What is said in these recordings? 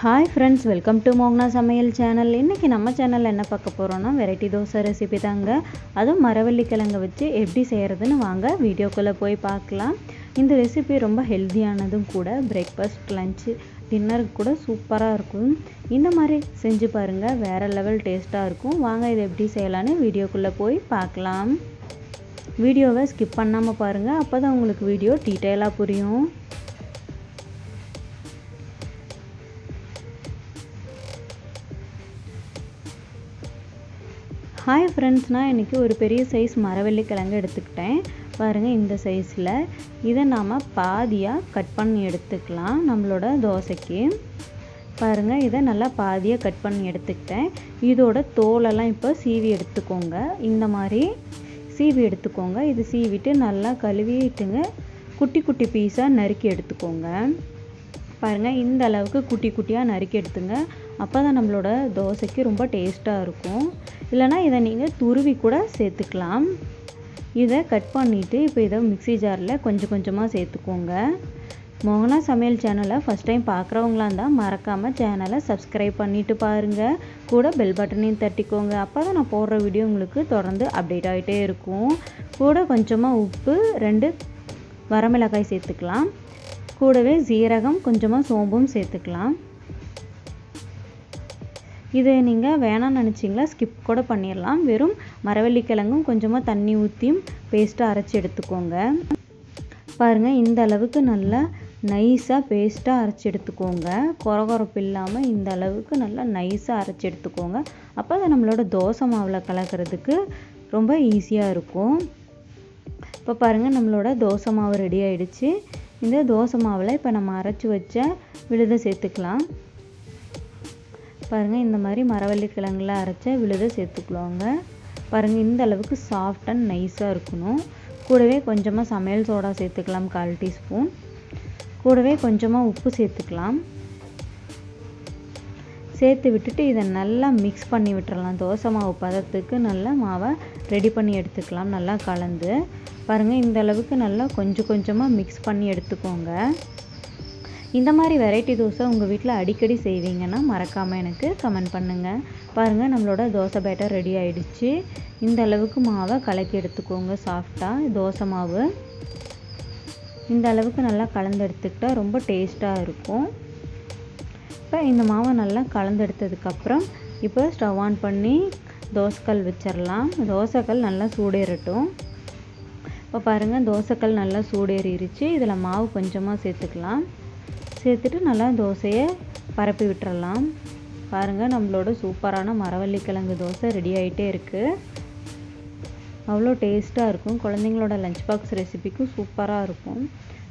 Hi friends welcome to மோக்னா சமையல் channel இன்றைக்கி நம்ம சேனலில் என்ன பார்க்க போகிறோன்னா வெரைட்டி தோசை ரெசிபி தாங்க. அதுவும் மரவள்ளி கிழங்க வச்சு எப்படி செய்கிறதுன்னு வாங்க வீடியோக்குள்ளே போய் பார்க்கலாம். இந்த ரெசிபி ரொம்ப ஹெல்த்தியானதும் கூட பிரேக்ஃபாஸ்ட் லஞ்சு டின்னருக்கு கூட சூப்பராக இருக்கும். இந்த மாதிரி செஞ்சு பாருங்கள் வேறு லெவல் டேஸ்ட்டாக இருக்கும். வாங்க இதை எப்படி செய்யலான்னு வீடியோக்குள்ளே போய் பார்க்கலாம். வீடியோவை ஸ்கிப் பண்ணாமல் பாருங்கள் அப்போ தான் உங்களுக்கு வீடியோ டீட்டெயிலாக புரியும். ஹாய் ஃப்ரெண்ட்ஸ் நான் இன்றைக்கி ஒரு பெரிய சைஸ் மரவள்ளி கிழங்கு எடுத்துக்கிட்டேன். பாருங்கள் இந்த சைஸில் இதை நாம் பாதியாக கட் பண்ணி எடுத்துக்கலாம். நம்மளோட தோசைக்கு. பாருங்கள் இதை நல்லா பாதியாக கட் பண்ணி எடுத்துக்கிட்டேன். இதோட தோலெல்லாம் இப்போ சீவி எடுத்துக்கோங்க. இந்த மாதிரி சீவி எடுத்துக்கோங்க. இது சீவிட்டு நல்லா கழுவிட்டுங்க. குட்டி குட்டி பீஸாக நறுக்கி எடுத்துக்கோங்க. பாருங்கள் இந்த அளவுக்கு குட்டி குட்டியாக நறுக்கி எடுத்துங்க. அப்போ தான் நம்மளோட தோசைக்கு ரொம்ப டேஸ்ட்டாக இருக்கும். இல்லைனா இதை நீங்கள் துருவி கூட சேர்த்துக்கலாம். இதை கட் பண்ணிவிட்டு இப்போ இதை மிக்சி ஜாரில் கொஞ்சம் கொஞ்சமாக சேர்த்துக்கோங்க. மோகனா சமையல் சேனலை ஃபஸ்ட் டைம் பார்க்குறவங்களா இருந்தால் மறக்காமல் சேனலை சப்ஸ்கிரைப் பண்ணிவிட்டு பாருங்கள் கூட பெல் பட்டனையும் தட்டிக்கோங்க. அப்போ தான் நான் போடுற வீடியோ உங்களுக்கு தொடர்ந்து அப்டேட் ஆகிட்டே இருக்கும். கூட கொஞ்சமாக உப்பு ரெண்டு வரமிளகாய் சேர்த்துக்கலாம். கூடவே சீரகம் கொஞ்சமாக சோம்பும் சேர்த்துக்கலாம். இது நீங்கள் வேணாம்னு நினச்சிங்களா ஸ்கிப் கூட பண்ணிடலாம். வெறும் மரவள்ளி கிழங்கும் கொஞ்சமாக தண்ணி ஊற்றியும் பேஸ்ட்டாக அரைச்சி எடுத்துக்கோங்க. பாருங்கள் இந்த அளவுக்கு நல்லா நைஸாக பேஸ்ட்டாக அரைச்சி எடுத்துக்கோங்க. குறகுறப்பு இல்லாமல் இந்த அளவுக்கு நல்லா நைஸாக அரைச்சி எடுத்துக்கோங்க. அப்போ அதை நம்மளோட தோசை மாவில் கலக்கிறதுக்கு ரொம்ப ஈஸியாக இருக்கும். இப்போ பாருங்கள் நம்மளோட தோசை மாவு ரெடி ஆகிடுச்சு இந்த தோசை மாவில் இப்போ நம்ம அரைச்சி வச்ச விழுதை சேர்த்துக்கலாம். பாருங்கள் இந்த மாதிரி மரவள்ளி கிழங்குலாம் அரைச்ச விழுதை சேர்த்துக்குவாங்க. பாருங்கள் இந்த அளவுக்கு சாஃப்ட் அண்ட் நைஸாக இருக்கணும். கூடவே கொஞ்சமாக சமையல் சோடா சேர்த்துக்கலாம் கால் டீஸ்பூன். கூடவே கொஞ்சமாக உப்பு சேர்த்துக்கலாம். சேர்த்து விட்டுட்டு இதை நல்லா மிக்ஸ் பண்ணி விட்டுறலாம். தோசை மாவு பதத்துக்கு நல்லா மாவை ரெடி பண்ணி எடுத்துக்கலாம் நல்லா கலந்து. பாருங்கள் இந்த அளவுக்கு நல்லா கொஞ்சம் கொஞ்சமாக மிக்ஸ் பண்ணி எடுத்துக்கோங்க. இந்த மாதிரி வெரைட்டி தோசை உங்கள் வீட்டில் அடிக்கடி செய்வீங்கன்னா மறக்காமல் எனக்கு கமெண்ட் பண்ணுங்கள் பாருங்கள் நம்மளோட தோசை பேட்டர் ரெடி ஆகிடுச்சு இந்த அளவுக்கு மாவை கலக்கி எடுத்துக்கோங்க சாஃப்டாக தோசை மாவு இந்த அளவுக்கு நல்லா கலந்து எடுத்துக்கிட்டால் ரொம்ப டேஸ்ட்டாக இருக்கும். இப்போ இந்த மாவை நல்லா கலந்து எடுத்ததுக்கப்புறம் இப்போ ஸ்டவ் ஆன் பண்ணி தோசைக்கல் வச்சிடலாம் தோசைக்கல் நல்லா சூடேறட்டும். இப்போ பாருங்கள் தோசைக்கல் நல்லா சூடேறிடுச்சு இதில் மாவு கொஞ்சமாக சேர்த்துக்கலாம். சேர்த்துட்டு நல்லா தோசையை பரப்பி விட்டுறலாம். பாருங்கள் நம்மளோட சூப்பரான மரவள்ளிக்கிழங்கு தோசை ரெடி ஆகிட்டே இருக்குது அவ்வளோ டேஸ்ட்டாக இருக்கும். குழந்தைங்களோட லஞ்ச் பாக்ஸ் ரெசிபிக்கும் சூப்பராக இருக்கும்.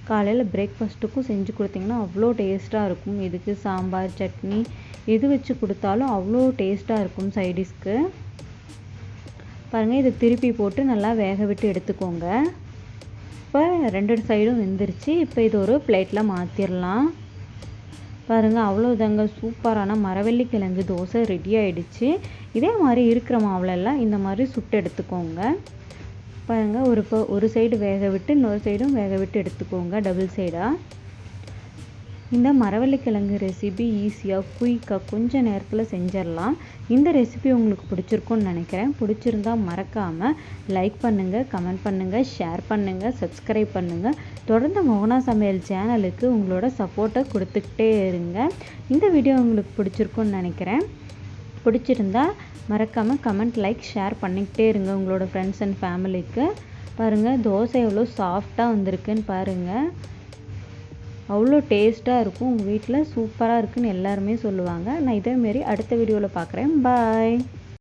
காலையில் பிரேக்ஃபாஸ்ட்டுக்கும் செஞ்சு கொடுத்தீங்கன்னா அவ்வளோ டேஸ்ட்டாக இருக்கும். இதுக்கு சாம்பார் சட்னி எது வச்சு கொடுத்தாலும் அவ்வளோ டேஸ்ட்டாக இருக்கும் சைடிஷ்க்கு பாருங்கள் இதை திருப்பி போட்டு நல்லா வேக விட்டு எடுத்துக்கோங்க. இப்போ ரெண்டு சைடும் வெந்துருச்சு. இப்போ இது ஒரு பிளேட்டில் மாற்றிடலாம் பாருங்கள் அவ்வளோதாங்க சூப்பரான மரவள்ளி கிழங்கு தோசை ரெடி ஆகிடுச்சு இதே மாதிரி இருக்கிற மாவுலெல்லாம் இந்த மாதிரி சுட்டு எடுத்துக்கோங்க. பாருங்கள் ஒரு ஒரு சைடு வேக விட்டு இன்னொரு சைடும் வேக விட்டு எடுத்துக்கோங்க டபுள் சைடாக இந்த மரவள்ளிக்கிழங்கு ரெசிபி ஈஸியாக குயிக்காக கொஞ்சம் நேரத்தில் செஞ்சிடலாம். இந்த ரெசிபி உங்களுக்கு பிடிச்சிருக்கும்னு நினைக்கிறேன். பிடிச்சிருந்தா மறக்காமல் லைக் பண்ணுங்கள் கமெண்ட் பண்ணுங்கள் ஷேர் பண்ணுங்கள் சப்ஸ்கிரைப் பண்ணுங்கள் தொடர்ந்து மோகனா சமையல் சேனலுக்கு உங்களோட சப்போர்ட்டை கொடுத்துக்கிட்டே இருங்க. இந்த வீடியோ உங்களுக்கு பிடிச்சிருக்கும்னு நினைக்கிறேன். பிடிச்சிருந்தா மறக்காமல் கமெண்ட் லைக் ஷேர் பண்ணிக்கிட்டே இருங்க உங்களோட ஃப்ரெண்ட்ஸ் அண்ட் ஃபேமிலிக்கு பாருங்கள் தோசை எவ்வளோ சாஃப்டாக வந்திருக்குன்னு பாருங்கள் அவ்வளோ டேஸ்ட்டாக இருக்கும். உங்கள் வீட்டில் சூப்பராக இருக்குன்னு எல்லாருமே சொல்லுவாங்க. நான் இதேமாரி அடுத்த வீடியோவில் பார்க்குறேன். பாய்.